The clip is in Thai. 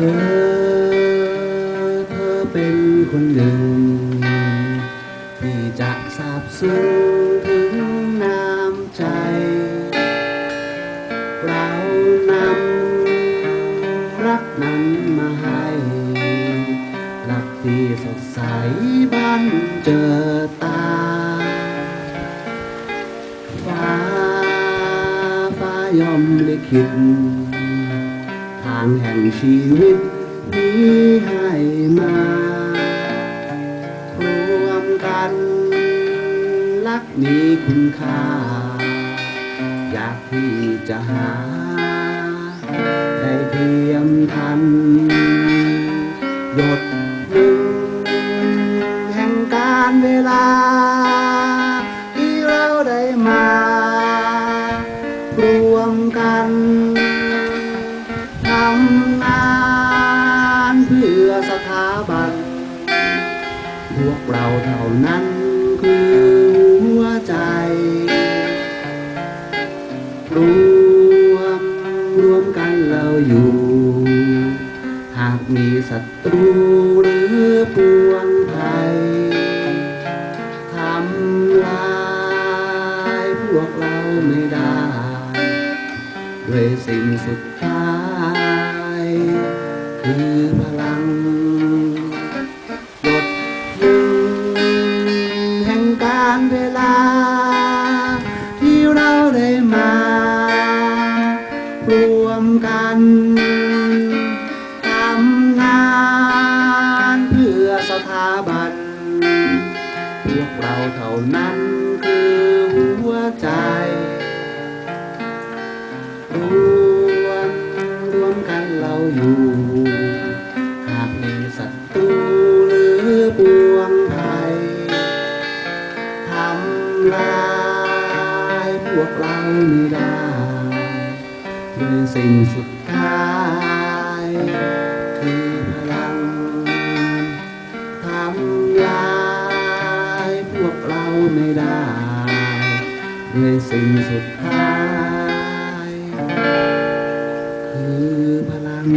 อ เธอเป็นคนหนึ่ง ที่จะซาบซึ้งถึงน้ำใจเรานำรักนั้นมาให้รักที่สดใสบันเจอตาฟ้าฟ้ายอมลิขิตางแห่งชีวิตนี้ให้มา รวมกัน รักมีคุณค่า อยากที่จะหา ได้เทียมทัน หยดหนึ่งแห่งการเวลา ที่เราได้มารว ถาบัน พวกเราเท่านั้นคือหัวใจ รวมรวมกันเราอยู่ หากมีศัตรูหรือปวงภัยทำลายพวกเราไม่ได้ ด้วยสิ่งสุดท้าย คือพลัง ได้มา รวมกันทำงานเพื่อสถาบัน พวกเราเท่านั้นคือหัวใจ รวมรวมกันเราอยู่ หากมีศัตรูหรือปวงภัยทำลาย พวกเราไม่ได้ด้วยสิ่งสุดท้าย คือพลังทำลายพวกเราไม่ได้ด้วยสิ่งสุดท้าย คือพลัง